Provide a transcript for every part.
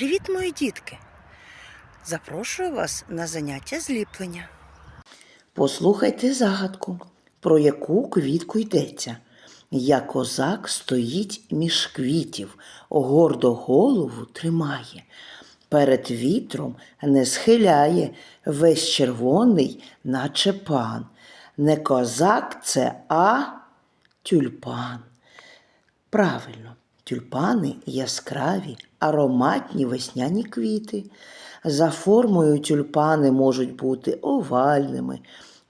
Привіт, мої дітки! Запрошую вас на заняття зліплення. Послухайте загадку, про яку квітку йдеться. Я козак стоїть між квітів, гордо голову тримає. Перед вітром не схиляє, весь червоний, наче пан. Не козак це, а тюльпан. Правильно, тюльпани яскраві, ароматні весняні квіти. За формою тюльпани можуть бути овальними,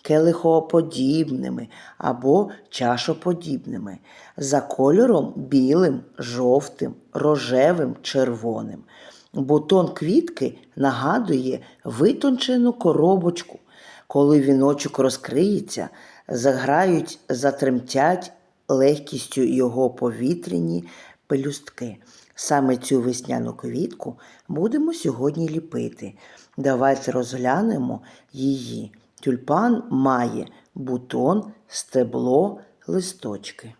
келихоподібними або чашоподібними, за кольором білим, жовтим, рожевим, червоним. Бутон квітки нагадує витончену коробочку. Коли віночок розкриється, заграють, затремтять легкістю його повітряні пелюстки. Саме цю весняну квітку будемо сьогодні ліпити. Давайте розглянемо її. Тюльпан має бутон, стебло, листочки.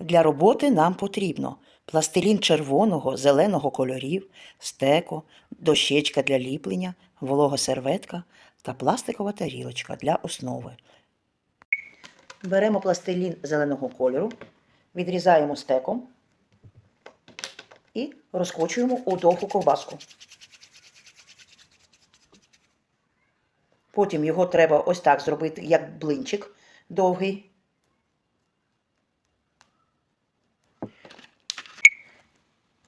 Для роботи нам потрібно пластилін червоного, зеленого кольорів, стеко, дощечка для ліплення, волога серветка та пластикова тарілочка для основи. Беремо пластилін зеленого кольору, відрізаємо стеком і розкочуємо у довгу ковбаску. Потім його треба ось так зробити, як блинчик довгий.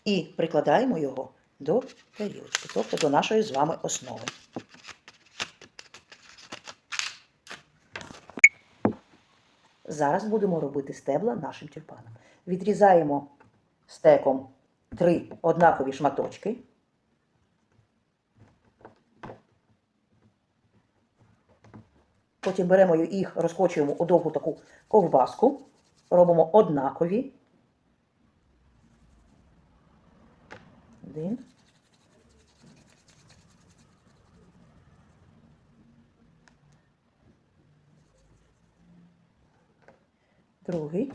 І прикладаємо його до тарілочки, тобто до нашої з вами основи. Зараз будемо робити стебла нашим тюльпаном. Відрізаємо стеком три однакові шматочки. Потім беремо їх, розкочуємо у довгу таку ковбаску, робимо однакові. Один. Другий.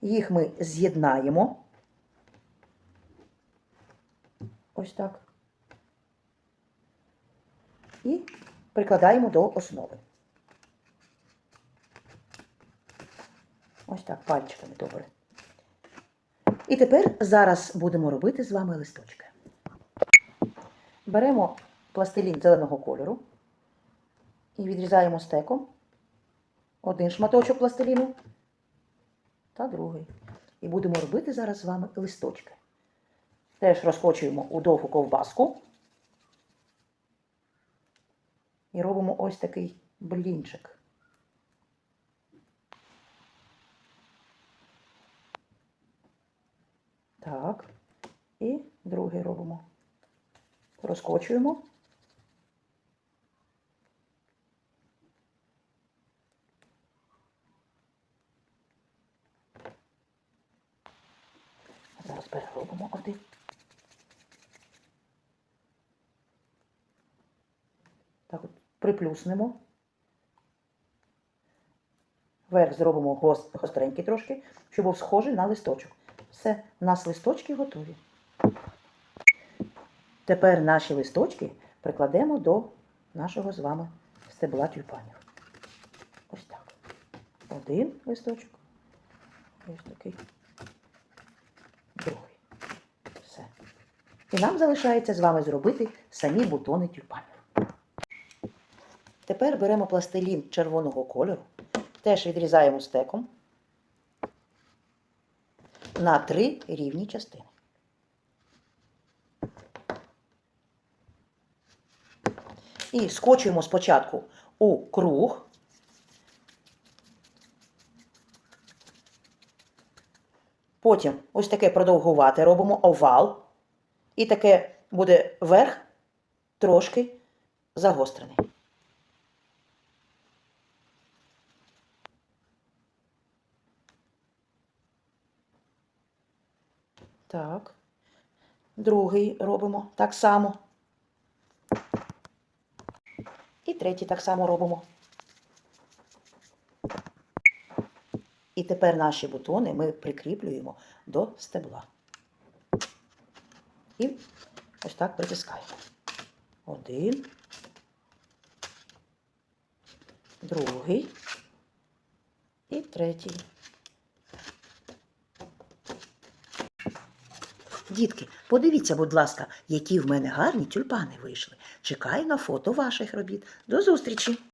Їх ми з'єднаємо. Ось так. І прикладаємо до основи. Ось так, пальчиками добре. І тепер зараз будемо робити з вами листочки. Беремо пластилін зеленого кольору і відрізаємо стеком один шматочок пластиліну та другий. І будемо робити зараз з вами листочки. Теж розкочуємо у довгу ковбаску і робимо ось такий блінчик. Так. І другий робимо. Розкочуємо. Зараз переробимо один. Так от приплюснемо. Верх зробимо гостренький трошки, щоб був схожий на листочок. Все, у нас листочки готові. Тепер наші листочки прикладемо до нашого з вами стебла тюльпанів. Ось так. Один листочок. Ось такий. Другий. Все. І нам залишається з вами зробити самі бутони тюльпанів. Тепер беремо пластилін червоного кольору, теж відрізаємо стеком на три рівні частини. І скочуємо спочатку у круг. Потім ось таке продовгувати робимо овал. І таке буде верх трошки загострений. Так. Другий робимо так само. І третій так само робимо. І тепер наші бутони ми прикріплюємо до стебла. І ось так притискаємо. Один. Другий. І третій. Дітки, подивіться, будь ласка, які в мене гарні тюльпани вийшли. Чекаю на фото ваших робіт. До зустрічі!